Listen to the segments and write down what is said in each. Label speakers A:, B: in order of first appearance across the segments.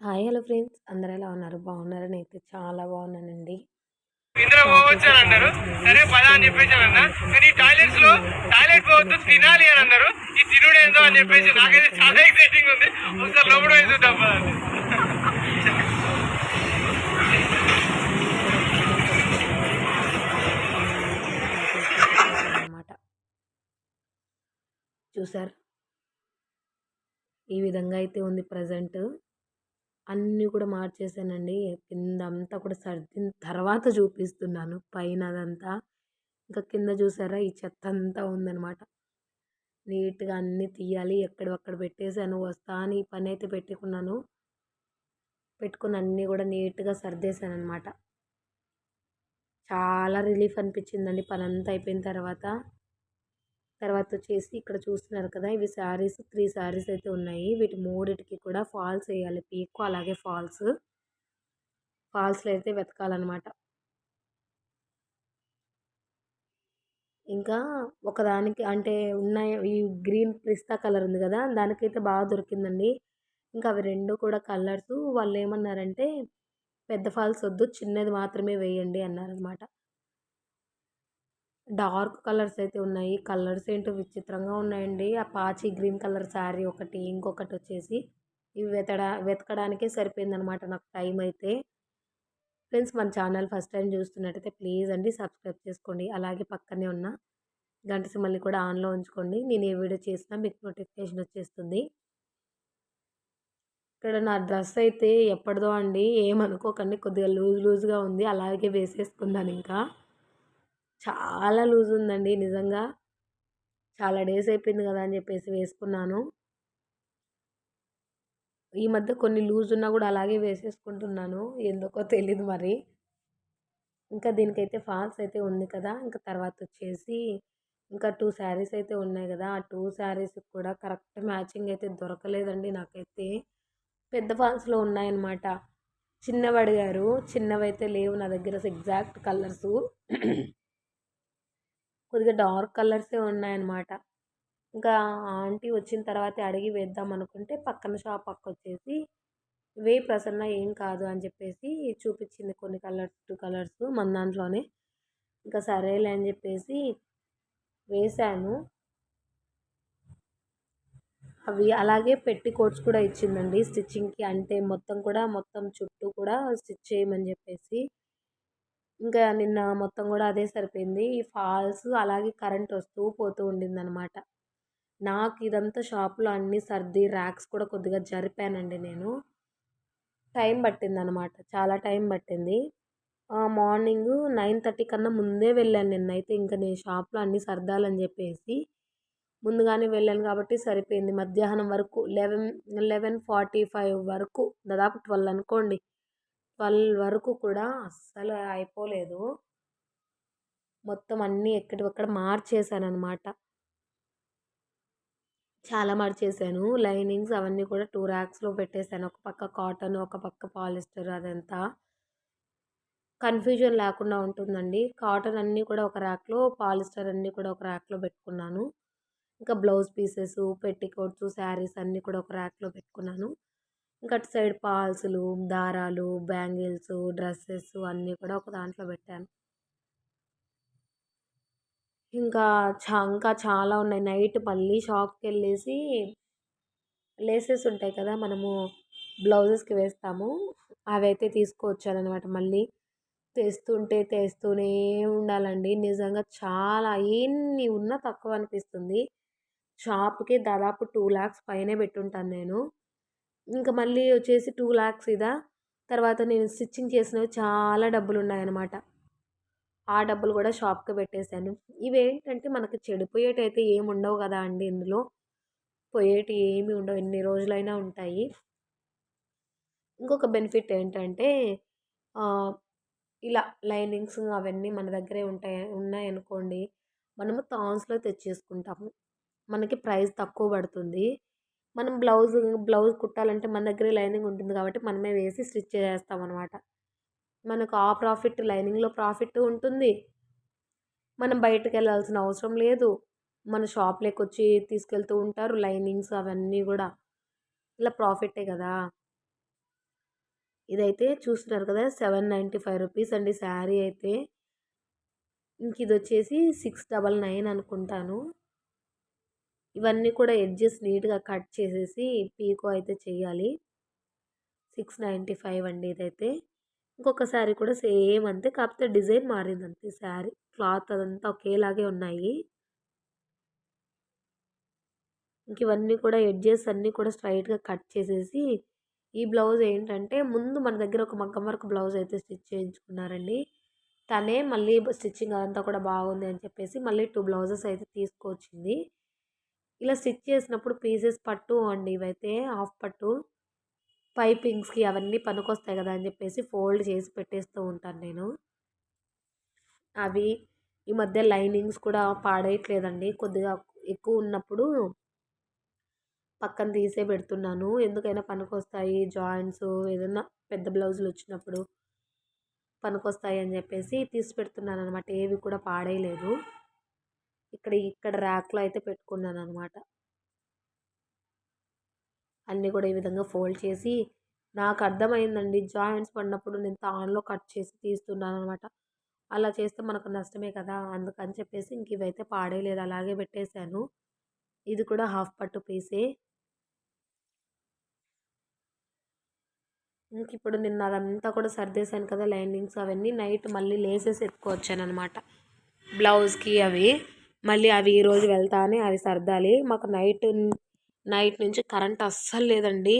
A: Hi hello friends. అందరు ఎలా ఉన్నారు? బాగున్నారని అయితే చాలా బాగున్నానండి.
B: ఇందులో పోవచ్చు అని అన్నారు. సరే పద అని చెప్పేసి అని అన్నా. కానీ టాయిలెట్స్లో టాయిలెట్ పోవద్దు తినాలి అని అన్నారు. ఈ తినుడు ఏందో అని చెప్పేసి నాకైతే చాలా ఎక్సైటింగ్ ఉంది. ఒకసారి లోపల.
A: అనమాట చూసారు? ఈ విధంగా అయితే ఉంది ప్రజెంట్. అన్నీ కూడా మార్చేసానండి. కింద అంతా కూడా సర్దిన తర్వాత చూపిస్తున్నాను. పైన అదంతా. ఇంకా కింద చూసారా? ఈ చెత్త అంతా ఉందన్నమాట. నీట్గా అన్నీ తీయాలి. ఎక్కడక్కడ పెట్టేసాను వస్తా అని ఈ పని అయితే పెట్టుకున్నాను. పెట్టుకుని అన్నీ కూడా నీట్గా సర్దేశాను అనమాట చాలా రిలీఫ్ అనిపించిందండి. పని అంతా అయిపోయిన తర్వాత. తర్వాత వచ్చేసి ఇక్కడ చూస్తున్నారు కదా ఇవి శారీస్ త్రీ శారీస్ అయితే ఉన్నాయి. వీటి మూడిటికి కూడా ఫాల్స్ వేయాలి. పీక్ అలాగే ఫాల్స్. ఫాల్స్లో అయితే వెతకాలన్నమాట. ఇంకా ఒకదానికి అంటే ఉన్నాయి ఈ గ్రీన్ పిస్తా కలర్ ఉంది కదా దానికైతే బాగా దొరికిందండి. ఇంకా అవి రెండు కూడా కలర్స్. వాళ్ళు ఏమన్నారంటే పెద్ద ఫాల్స్ వద్దు చిన్నది మాత్రమే వేయండి అన్నారనమాట డార్క్ కలర్స్ అయితే ఉన్నాయి. కలర్స్ ఏంటో విచిత్రంగా ఉన్నాయండి. ఆ పాచి గ్రీన్ కలర్ శారీ ఒకటి ఇంకొకటి వచ్చేసి ఇవి వెతడా వెతకడానికే సరిపోయిందనమాట నాకు టైం అయితే. ఫ్రెండ్స్ మన ఛానల్ ఫస్ట్ టైం చూస్తున్నట్టయితే ప్లీజ్ అండి సబ్స్క్రైబ్ చేసుకోండి. అలాగే పక్కనే ఉన్న గంట సిమ్మల్ని కూడా ఆన్లో ఉంచుకోండి. నేను ఏ వీడియో చేసినా మీకు నోటిఫికేషన్ వచ్చేస్తుంది. ఇక్కడ నా డ్రెస్ అయితే ఎప్పటిదో అండి. ఏమనుకోకండి. కొద్దిగా లూజ్ లూజ్గా ఉంది. అలాగే వేసేసుకున్నాను ఇంకా. చాలా లూజ్ ఉందండి నిజంగా. చాలా డేస్ అయిపోయింది కదా అని చెప్పేసి వేసుకున్నాను. ఈ మధ్య కొన్ని లూజ్ ఉన్నా కూడా అలాగే వేసేసుకుంటున్నాను. ఎందుకో తెలీదు మరి. ఇంకా దీనికైతే ఫాల్స్ అయితే ఉంది కదా. ఇంకా తర్వాత వచ్చేసి ఇంకా టూ శారీస్ అయితే ఉన్నాయి కదా. ఆ టూ శారీస్ కూడా కరెక్ట్ మ్యాచింగ్ అయితే దొరకలేదండి నాకైతే. పెద్ద ఫాల్స్లో ఉన్నాయన్నమాట. చిన్నవి అడిగారు. చిన్నవి అయితే లేవు నా దగ్గర ఎగ్జాక్ట్ కలర్స్. కొద్దిగా డార్క్ కలర్సే ఉన్నాయన్నమాట. ఇంకా ఆంటీ వచ్చిన తర్వాత అడిగి వేద్దాం అనుకుంటే పక్కన షాప్ పక్క వచ్చేసి వే ప్రసన్న ఏం కాదు అని చెప్పేసి చూపించింది కొన్ని కలర్స్ టూ కలర్స్ మన దాంట్లోనే. ఇంకా సరేలే అని చెప్పేసి వేశాను అవి అలాగే పెట్టి కోట్స్ కూడా ఇచ్చిందండి. స్టిచ్చింగ్కి అంటే మొత్తం కూడా మొత్తం చుట్టూ కూడా స్టిచ్ చేయమని చెప్పేసి ఇంకా నిన్న మొత్తం కూడా అదే సరిపోయింది. ఈ ఫాల్స్ అలాగే కరెంట్ వస్తూ పోతూ ఉండింది అనమాట నాకు ఇదంతా షాప్లో అన్ని సర్ది ర్యాక్స్ కూడా కొద్దిగా జరిపానండి నేను. టైం పట్టింది అనమాట చాలా టైం పట్టింది. మార్నింగ్ నైన్ థర్టీ కన్నా ముందే వెళ్ళాను నిన్నైతే. ఇంకా నేను షాప్లో అన్ని సర్దాలని చెప్పేసి ముందుగానే వెళ్ళాను కాబట్టి సరిపోయింది. మధ్యాహ్నం వరకు లెవెన్ లెవెన్ ఫార్టీ ఫైవ్ వరకు దాదాపు ట్వెల్వ్ అనుకోండి. ట్వెల్వ్ వరకు కూడా అస్సలు అయిపోలేదు. మొత్తం అన్నీ ఎక్కడివక్కడ మార్చేసాను అనమాట చాలా మార్చేసాను లైనింగ్స్ అవన్నీ కూడా టూ ర్యాక్స్లో పెట్టేశాను. ఒక పక్క కాటన్ ఒక పక్క పాలిస్టర్ అదంతా. కన్ఫ్యూజన్ లేకుండా ఉంటుందండి. కాటన్ అన్నీ కూడా ఒక ర్యాక్లో పాలిస్టర్ అన్నీ కూడా ఒక ర్యాక్లో పెట్టుకున్నాను. ఇంకా బ్లౌజ్ పీసెస్ పెట్టికోట్స్ శారీస్ అన్నీ కూడా ఒక ర్యాక్లో పెట్టుకున్నాను. ఇంకా అటు సైడ్ పాల్సులు దారాలు బ్యాంగిల్స్ డ్రెస్సెస్ అన్నీ కూడా ఒక దాంట్లో పెట్టాను. ఇంకా చా ఇంకా చాలా ఉన్నాయి. నైట్ మళ్ళీ షాప్కి వెళ్ళేసి లేసెస్ ఉంటాయి కదా మనము బ్లౌజెస్కి వేస్తాము. అవి అయితే తీసుకువచ్చానమాట మళ్ళీ తెస్తుంటే తెస్తూనే ఉండాలండి. నిజంగా చాలా ఎన్ని ఉన్నా తక్కువ అనిపిస్తుంది. షాప్కి దాదాపు టూ ల్యాక్స్ పైనే పెట్టుంటాను నేను. ఇంకా మళ్ళీ వచ్చేసి టూ ల్యాక్స్ ఇదా. తర్వాత నేను స్టిచ్చింగ్ చేసినవి చాలా డబ్బులు ఉన్నాయన్నమాట ఆ డబ్బులు కూడా షాప్కి పెట్టేశాను. ఇవి ఏంటంటే మనకి చెడిపోయేటైతే ఏమి ఉండవు కదా అండి ఇందులో. పోయేటి ఏమి ఉండవు. ఎన్ని రోజులైనా ఉంటాయి. ఇంకొక బెనిఫిట్ ఏంటంటే ఇలా లైనింగ్స్ అవన్నీ మన దగ్గరే ఉంటాయి ఉన్నాయనుకోండి మనము థాన్స్లో తెచ్చేసుకుంటాము. మనకి ప్రైస్ తక్కువ పడుతుంది. మనం బ్లౌజ్ బ్లౌజ్ కుట్టాలంటే మన దగ్గరే లైనింగ్ ఉంటుంది కాబట్టి మనమే వేసి స్టిచ్ చేస్తాం అనమాట మనకు ఆ ప్రాఫిట్ లైనింగ్లో ప్రాఫిట్ ఉంటుంది. మనం బయటకు వెళ్ళాల్సిన అవసరం లేదు. మన షాప్లోకి వచ్చి తీసుకెళ్తూ ఉంటారు లైనింగ్స్ అవన్నీ కూడా. ఇలా ప్రాఫిటే కదా. ఇదైతే చూస్తున్నారు కదా సెవెన్ నైంటీ ఫైవ్ రూపీస్ అండి శారీ అయితే. ఇంక ఇది వచ్చేసి సిక్స్ డబల్ నైన్ అనుకుంటాను. ఇవన్నీ కూడా ఎడ్జెస్ నీట్గా కట్ చేసేసి పీకో అయితే చేయాలి. సిక్స్ నైంటీ ఫైవ్ అండి ఇదైతే. ఇంకొక శారీ కూడా సేమ్ అంతే. కాకపోతే డిజైన్ మారింది అంతే శారీ. క్లాత్ అదంతా ఒకేలాగే ఉన్నాయి. ఇంక ఇవన్నీ కూడా ఎడ్జెస్ అన్నీ కూడా స్ట్రైట్గా కట్ చేసేసి ఈ బ్లౌజ్ ఏంటంటే ముందు మన దగ్గర ఒక మగ్గం వర్క్ బ్లౌజ్ అయితే స్టిచ్ చేయించుకున్నారండి. తనే మళ్ళీ స్టిచ్చింగ్ అదంతా కూడా బాగుంది అని చెప్పేసి మళ్ళీ టూ బ్లౌజెస్ అయితే తీసుకొచ్చింది. ఇలా స్టిచ్ చేసినప్పుడు పీసెస్ పట్టు అండి ఇవైతే హాఫ్ పట్టు. పైపింగ్స్కి అవన్నీ పనికొస్తాయి కదా అని చెప్పేసి ఫోల్డ్ చేసి పెట్టేస్తూ ఉంటాను నేను. అవి ఈ మధ్య లైనింగ్స్ కూడా పాడేయట్లేదండి కొద్దిగా ఎక్కువ ఉన్నప్పుడు పక్కన తీసే పెడుతున్నాను. ఎందుకైనా పనికొస్తాయి జాయింట్స్ ఏదైనా పెద్ద బ్లౌజులు వచ్చినప్పుడు పనికొస్తాయి అని చెప్పేసి తీసి పెడుతున్నాను అనమాట ఏవి కూడా పాడేయలేదు ఇక్కడ ఇక్కడ ర్యాక్లో అయితే పెట్టుకున్నాను అనమాట అన్నీ కూడా ఈ విధంగా ఫోల్డ్ చేసి నాకు అర్థమైందండి. జాయింట్స్ పడినప్పుడు నేను తాన్లో కట్ చేసి తీస్తున్నాను అనమాట అలా చేస్తే మనకు నష్టమే కదా అందుకని చెప్పేసి ఇంక ఇవైతే పాడేయలేదు. అలాగే పెట్టేశాను. ఇది కూడా హాఫ్ పట్టు పీసే. ఇంక ఇప్పుడు నిన్న అదంతా కూడా సర్దేశాను కదా లైనింగ్స్ అవన్నీ. నైట్ మళ్ళీ లేసేసి ఎత్తుకోవచ్చాను అనమాట బ్లౌజ్కి అవి. మళ్ళీ అవి ఈరోజు వెళ్తానే అవి సర్దాలి. మాకు నైట్ నైట్ నుంచి కరెంట్ అస్సలు లేదండి.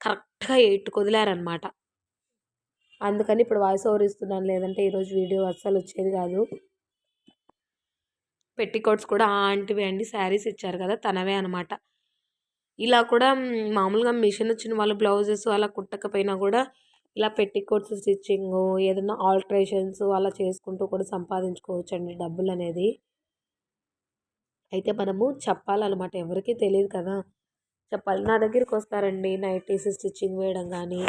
A: కరెక్ట్గా ఎయిట్కి వదిలారనమాట అందుకని ఇప్పుడు వాయిస్ ఓవర్ ఇస్తున్నాను. లేదంటే ఈరోజు వీడియో అస్సలు వచ్చేది కాదు. పెట్టికోట్స్ కూడా ఆంటివి అండి. శారీస్ ఇచ్చారు కదా తనవే అనమాట ఇలా కూడా మామూలుగా మిషన్ వచ్చిన వాళ్ళు బ్లౌజెస్ అలా కుట్టకపోయినా కూడా ఇలా పెట్టికోట్స్ స్టిచ్చింగ్ ఏదైనా ఆల్ట్రేషన్స్ అలా చేసుకుంటూ కూడా సంపాదించుకోవచ్చు అండి డబ్బులు అనేది అయితే మనము చెప్పాలన్నమాట. ఎవరికీ తెలియదు కదా! చెప్పాలి. నా దగ్గరికి వస్తారండి నైటీస్ స్టిచ్చింగ్ వేయడం కానీ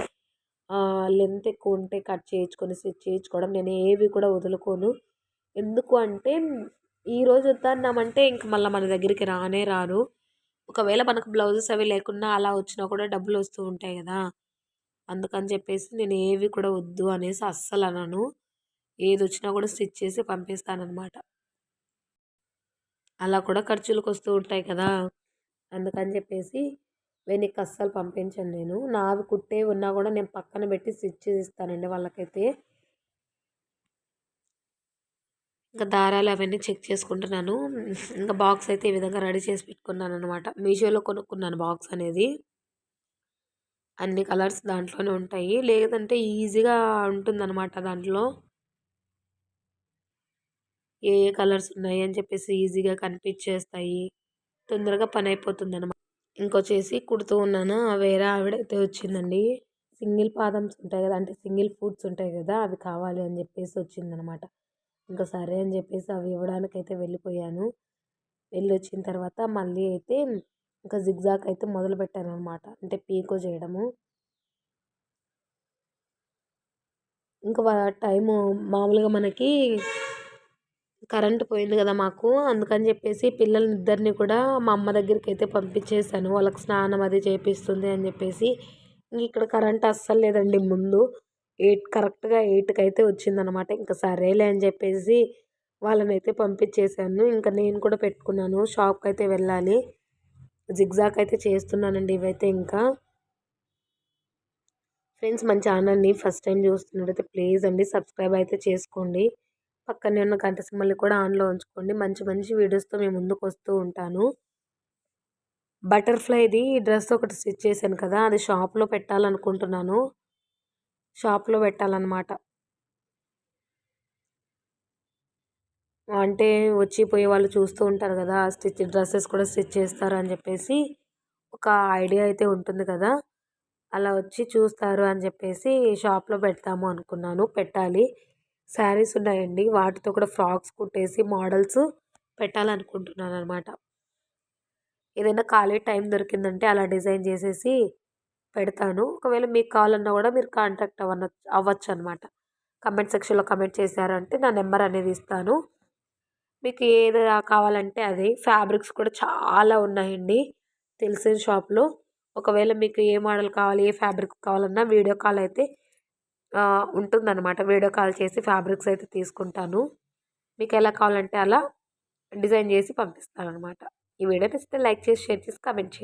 A: లెంత్ ఎక్కువ ఉంటే కట్ చేయించుకొని స్టిచ్ చేయించుకోవడం. నేను ఏవి కూడా వదులుకోను. ఎందుకు అంటే ఈరోజు వద్దన్నామంటే ఇంక మళ్ళీ మన దగ్గరికి రానే రారు. ఒకవేళ మనకు బ్లౌజెస్ అవి లేకున్నా అలా వచ్చినా కూడా డబ్బులు వస్తూ ఉంటాయి కదా! అందుకని చెప్పేసి నేను ఏవి కూడా వద్దు అనేసి అస్సలు అనను ఏది వచ్చినా కూడా స్టిచ్ చేసి పంపిస్తానమాట అలా కూడా ఖర్చులకు వస్తూ ఉంటాయి కదా! అందుకని చెప్పేసి వెనక్కి అస్సలు పంపించను నేను. నావి కుట్టే ఉన్నా కూడా నేను పక్కన పెట్టి స్టిచ్ చేసి ఇస్తానండి వాళ్ళకైతే. ఇంకా దారాలు అవన్నీ చెక్ చేసుకుంటున్నాను. ఇంకా బాక్స్ అయితే ఈ విధంగా రెడీ చేసి పెట్టుకున్నాను అనమాట మీషోలో కొనుక్కున్నాను బాక్స్ అనేది. అన్ని కలర్స్ దాంట్లోనే ఉంటాయి. లేదంటే ఈజీగా ఉంటుందన్నమాట దాంట్లో. ఏ ఏ కలర్స్ ఉన్నాయి అని చెప్పేసి ఈజీగా కనిపించేస్తాయి తొందరగా పని అయిపోతుంది అనమాట ఇంకొచ్చేసి కుడుతూ ఉన్నాను. వేరే ఆవిడైతే వచ్చిందండి. సింగిల్ పాదమ్స్ ఉంటాయి కదా అంటే సింగిల్ ఫుడ్స్ ఉంటాయి కదా అవి కావాలి అని చెప్పేసి వచ్చిందనమాట ఇంకా సరే అని చెప్పేసి అవి ఇవ్వడానికి అయితే వెళ్ళిపోయాను. వెళ్ళి వచ్చిన తర్వాత మళ్ళీ అయితే ఇంకా జిగ్జాక్ అయితే మొదలు పెట్టాను అనమాట అంటే పీకో చేయడము. ఇంకా టైము మామూలుగా మనకి కరెంట్ పోయింది కదా మాకు అందుకని చెప్పేసి పిల్లల్ని ఇద్దరిని కూడా మా అమ్మ దగ్గరికి అయితే పంపించేసాను వాళ్ళకి స్నానం అది చేపిస్తుంది అని చెప్పేసి. ఇక్కడ కరెంట్ అస్సలు లేదండి ముందు. ఎయిట్ కరెక్ట్గా ఎయిట్కి అయితే వచ్చిందనమాట. ఇంకా సరేలే అని చెప్పేసి వాళ్ళని అయితే పంపించేశాను. ఇంకా నేను కూడా పెట్టుకున్నాను. షాప్కి అయితే వెళ్ళాలి. జిగ్జాక్ అయితే చేస్తున్నానండి ఇవైతే ఇంకా. ఫ్రెండ్స్ మన ఛానల్ని ఫస్ట్ టైం చూస్తున్నట్టయితే ప్లీజ్ అండి సబ్స్క్రైబ్ అయితే చేసుకోండి. పక్కనే ఉన్న గంట సింహల్ని కూడా ఆన్లో ఉంచుకోండి. మంచి మంచి వీడియోస్తో మేము ముందుకు వస్తూ ఉంటాను. బటర్ఫ్లైది డ్రెస్ ఒకటి స్టిచ్ చేశాను కదా అది షాప్లో పెట్టాలనుకుంటున్నాను. షాప్లో పెట్టాలన్నమాట. అంటే వచ్చి పోయే వాళ్ళు చూస్తూ ఉంటారు కదా స్టిచ్ డ్రెస్సెస్ కూడా స్టిచ్ చేస్తారు అని చెప్పేసి ఒక ఐడియా అయితే ఉంటుంది కదా అలా వచ్చి చూస్తారు అని చెప్పేసి షాప్లో పెడతాము అనుకున్నాను పెట్టాలి. శారీస్ ఉన్నాయండి. వాటితో కూడా ఫ్రాక్స్ కుట్టేసి మోడల్స్ పెట్టాలనుకుంటున్నాను అనమాట ఏదైనా ఖాళీ టైం దొరికిందంటే అలా డిజైన్ చేసేసి పెడతాను. ఒకవేళ మీకు కావాలన్నా కూడా మీరు కాంటాక్ట్ అవ్వ అవ్వచ్చు అనమాట కమెంట్ సెక్షన్లో కమెంట్ చేశారంటే నా నెంబర్ అనేది ఇస్తాను. మీకు ఏది కావాలంటే అది. ఫ్యాబ్రిక్స్ కూడా చాలా ఉన్నాయండి తెలిసిన షాప్లో. ఒకవేళ మీకు ఏ మోడల్ కావాలి ఏ ఫ్యాబ్రిక్ కావాలన్నా వీడియో కాల్ అయితే ఉంటుందన్నమాట. వీడియో కాల్ చేసి ఫ్యాబ్రిక్స్ అయితే తీసుకుంటాను. మీకు ఎలా కావాలంటే అలా డిజైన్ చేసి పంపిస్తాను అనమాట ఈ వీడియో నచ్చితే లైక్ చేసి షేర్ చేసి కామెంట్ చేయండి.